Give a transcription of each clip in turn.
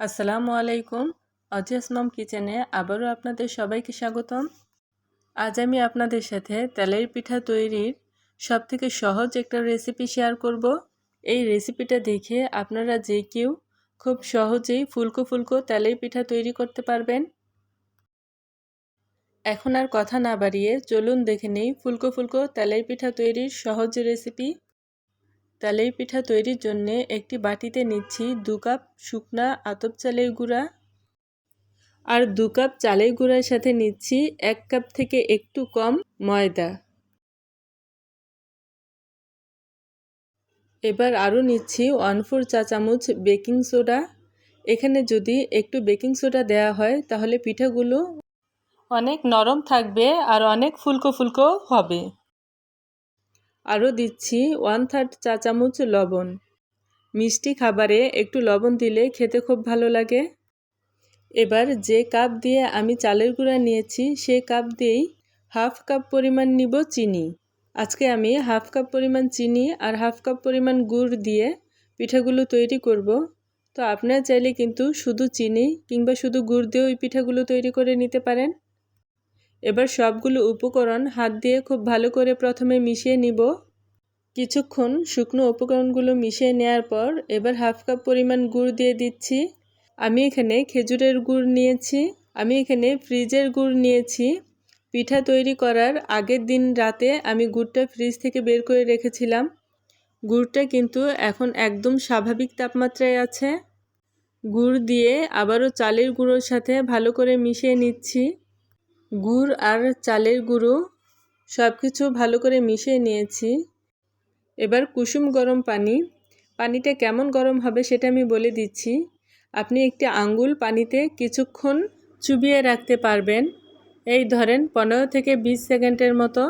আসসালামু আলাইকুম। অজিয়াস মম কিচেনে আবারও আপনাদের সবাইকে স্বাগতম। আজ আমি আপনাদের সাথে তেলের পিঠা তৈরির সবথেকে সহজ একটা রেসিপি শেয়ার করব। এই রেসিপিটা দেখে আপনারা যে কেউ খুব সহজেই ফুলকো ফুলকো তেলের পিঠা তৈরি করতে পারবেন। এখন আর কথা না বাড়িয়ে চলুন দেখে নেই ফুলকো ফুলকো তেলের পিঠা তৈরির সহজ রেসিপি তালের পিঠা তৈরির জন্য একটি বাটিতে নিচ্ছি দু কাপ শুকনা আতপ চালের গুঁড়া। আর দু কাপ চালের গুঁড়ার সাথে নিচ্ছি এক কাপ থেকে একটু কম ময়দা। এবার আরও নিচ্ছি ওয়ান ফোর চা চামচ বেকিং সোডা। এখানে যদি একটু বেকিং সোডা দেওয়া হয়, তাহলে পিঠাগুলো অনেক নরম থাকবে আর অনেক ফুলকো ফুলকো হবে। আরও দিচ্ছি ওয়ান থার্ড চা চামচ লবণ। মিষ্টি খাবারে একটু লবণ দিলে খেতে খুব ভালো লাগে। এবার যে কাপ দিয়ে আমি চালের গুঁড়া নিয়েছি, সে কাপ দিয়েই হাফ কাপ পরিমাণ নিব চিনি। আজকে আমি হাফ কাপ পরিমাণ চিনি আর হাফ কাপ পরিমাণ গুড় দিয়ে পিঠাগুলো তৈরি করব। তো আপনারা চাইলে কিন্তু শুধু চিনি কিংবা শুধু গুড় দিয়েও এই পিঠাগুলো তৈরি করে নিতে পারেন। এবার সবগুলো উপকরণ হাত দিয়ে খুব ভালো করে প্রথমে মিশিয়ে নিব। কিছুক্ষণ শুকনো উপকরণগুলো মিশিয়ে নেওয়ার পর এবার হাফ কাপ পরিমাণ গুড় দিয়ে দিচ্ছি। আমি এখানে খেজুরের গুড় নিয়েছি, আমি এখানে ফ্রিজের গুড় নিয়েছি। পিঠা তৈরি করার আগের দিন রাতে আমি গুড়টা ফ্রিজ থেকে বের করে রেখেছিলাম। গুড়টা কিন্তু এখন একদম স্বাভাবিক তাপমাত্রায় আছে। গুড় দিয়ে আবারও চালের গুঁড়োর সাথে ভালো করে মিশিয়ে নিচ্ছি। গুড় আর চালের গুঁড়ো সব কিছু ভালো করে মিশিয়ে নিয়েছি। এবার কুসুম গরম পানি। পানিটা কেমন গরম হবে সেটা আমি বলে দিচ্ছি। আপনি একটি আঙ্গুল পানিতে কিছুক্ষণ চুবিয়ে রাখতে পারবেন। এই ধরেন পনেরো থেকে বিশ সেকেন্ডের মতো।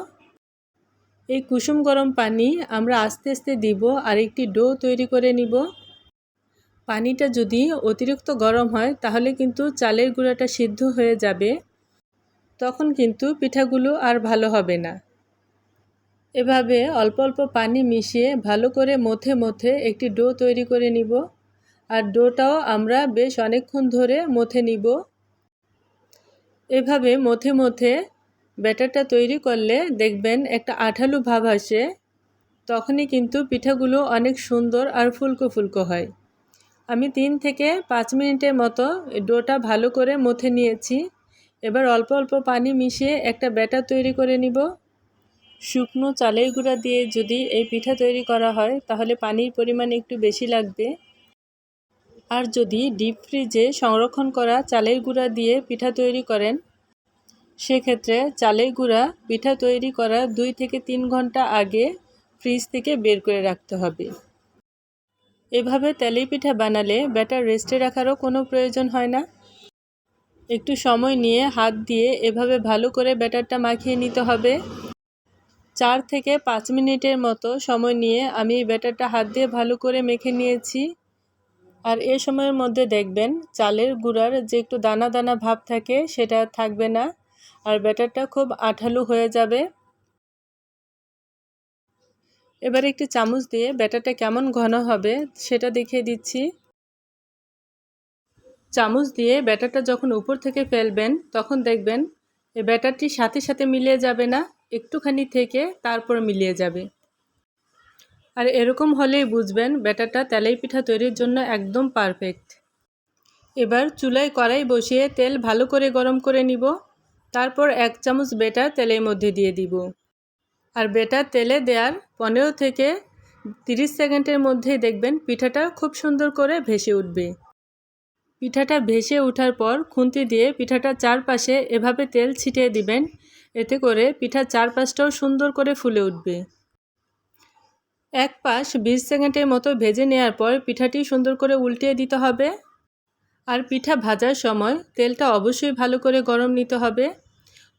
এই কুসুম গরম পানি আমরা আস্তে আস্তে দিব আর একটি ডো তৈরি করে নিব। পানিটা যদি অতিরিক্ত গরম হয় তাহলে কিন্তু চালের গুঁড়াটা সিদ্ধ হয়ে যাবে। তখন কিন্তু পিঠাগুলো আর ভালো হবে না। এভাবে অল্প অল্প পানি মিশিয়ে ভালো করে মথে মথে একটি ডো তৈরি করে নিব। আর ডোটাও আমরা বেশ অনেকক্ষণ ধরে মথে নিব। এভাবে মথে মথে ব্যাটারটা তৈরি করলে দেখবেন একটা আঠালু ভাব আসে। তখনই কিন্তু পিঠাগুলো অনেক সুন্দর আর ফুলকো ফুলকো হয়। আমি তিন থেকে পাঁচ মিনিটের মতো ডোটা ভালো করে মথে নিয়েছি। এবার অল্প অল্প পানি মিশিয়ে একটা ব্যাটার তৈরি করে নিব। শুকনো চালের গুঁড়া দিয়ে যদি এই পিঠা তৈরি করা হয়, তাহলে পানির পরিমাণ একটু বেশি লাগবে। আর যদি ডিপ ফ্রিজে সংরক্ষণ করা চালের গুঁড়া দিয়ে পিঠা তৈরি করেন, সেক্ষেত্রে চালের গুঁড়া পিঠা তৈরি করা দুই থেকে তিন ঘণ্টা আগে ফ্রিজ থেকে বের করে রাখতে হবে। এভাবে তেলে পিঠা বানালে ব্যাটার রেস্টে রাখারও কোনো প্রয়োজন হয় না। একটু সময় নিয়ে হাত দিয়ে এভাবে ভালো করে ব্যাটারটা মাখিয়ে নিতে হবে। চার থেকে পাঁচ মিনিটের মতো সময় নিয়ে আমি ব্যাটারটা হাত দিয়ে ভালো করে মেখে নিয়েছি। আর এ সময়ের মধ্যে দেখবেন চালের গুঁড়ার যে একটু দানা দানা ভাব থাকে সেটা থাকবে না। আর ব্যাটারটা খুব আঠালু হয়ে যাবে। এবার একটি চামচ দিয়ে ব্যাটারটা কেমন ঘন হবে সেটা দেখিয়ে দিচ্ছি। চামচ দিয়ে ব্যাটারটা যখন উপর থেকে ফেলবেন, তখন দেখবেন এই ব্যাটারটি সাথে সাথে মিলিয়ে যাবে না, একটুখানি থেকে তারপর মিলিয়ে যাবে। আর এরকম হলেই বুঝবেন ব্যাটারটা তেলেই পিঠা তৈরির জন্য একদম পারফেক্ট। এবার চুলায় কড়াই বসিয়ে তেল ভালো করে গরম করে নিব। তারপর এক চামচ বেটার তেলের মধ্যে দিয়ে দিব। আর বেটার তেলে দেওয়ার পনেরো থেকে তিরিশ সেকেন্ডের মধ্যেই দেখবেন পিঠাটা খুব সুন্দর করে ভেসে উঠবে। পিঠাটা ভেসে ওঠার পর খুন্তি দিয়ে পিঠাটা চারপাশে এভাবে তেল ছিটিয়ে দিবেন। এতে করে পিঠার চারপাশটাও সুন্দর করে ফুলে উঠবে। এক পাশ বিশ সেকেন্ডের মতো ভেজে নেওয়ার পর পিঠাটি সুন্দর করে উল্টিয়ে দিতে হবে। আর পিঠা ভাজার সময় তেলটা অবশ্যই ভালো করে গরম নিতে হবে।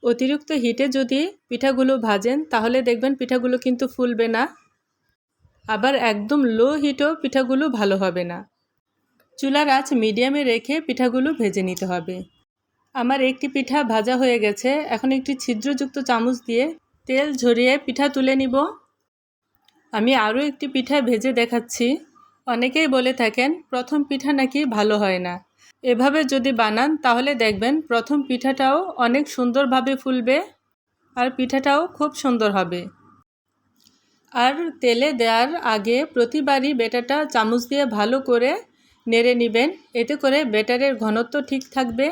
অতিরিক্ত হিটে যদি পিঠাগুলো ভাজেন, তাহলে দেখবেন পিঠাগুলো কিন্তু ফুলবে না। আবার একদম লো হিটেও পিঠাগুলো ভালো হবে না। চুলার আঁচ মিডিয়ামে রেখে পিঠাগুলো ভেজে নিতে হবে। আমার একটি পিঠা ভাজা হয়ে গেছে। এখন একটি ছিদ্রযুক্ত চামচ দিয়ে তেল ঝরিয়ে পিঠা তুলে নিব। আমি আরও একটি পিঠা ভেজে দেখাচ্ছি। অনেকেই বলে থাকেন, প্রথম পিঠা নাকি ভালো হয় না? এভাবে যদি বানান, তাহলে দেখবেন প্রথম পিঠাটাও অনেক সুন্দরভাবে ফুলবে আর পিঠাটাও খুব সুন্দর হবে। আর তেলে দেওয়ার আগে প্রতিবারই বেটাটা চামচ দিয়ে ভালো করে নেড়ে নেবেন। এতে করে বেটারের ঘনত্ব ঠিক থাকবে।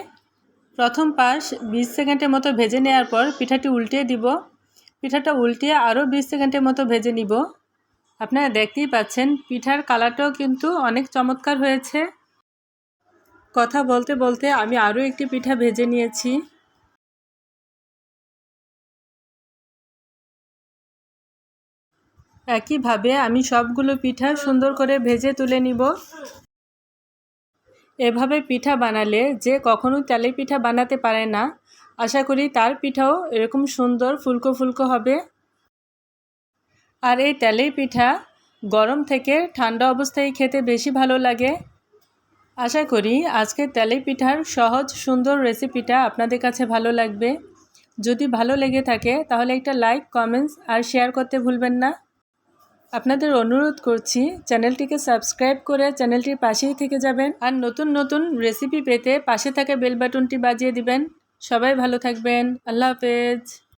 প্রথম পাশ বিশ সেকেন্ডের মতো ভেজে নেওয়ার পর পিঠাটি উল্টিয়ে দিব। পিঠাটা উল্টিয়ে আরও বিশ সেকেন্ডের মতো ভেজে নিব। আপনারা দেখতেই পাচ্ছেন, পিঠার কালারটাও কিন্তু অনেক চমৎকার হয়েছে। কথা বলতে বলতে আমি আরও একটি পিঠা ভেজে নিয়েছি। একইভাবে আমি সবগুলো পিঠা সুন্দর করে ভেজে তুলে নিব। এভাবে পিঠা বানালে যে কখনো তেলের পিঠা বানাতে পারে না। আশা করি তার পিঠাও এরকম সুন্দর ফুলকো ফুলকো হবে। আর এই তেলের পিঠা গরম থেকে ঠান্ডা অবস্থায় খেতে বেশি ভালো লাগে। আশা করি আজকে তেলের পিঠার সহজ সুন্দর রেসিপিটা আপনাদের কাছে ভালো লাগবে। যদি ভালো লেগে থাকে তাহলে একটা লাইক, কমেন্টস আর শেয়ার করতে ভুলবেন না। আপনাদের অনুরোধ করছি চ্যানেলটিকে সাবস্ক্রাইব করে চ্যানেলটির পাশেই থেকে যাবেন আর নতুন নতুন রেসিপি পেতে পাশে থাকা বেল বাটনটি বাজিয়ে দিবেন। সবাই ভালো থাকবেন। আল্লাহ হাফেজ।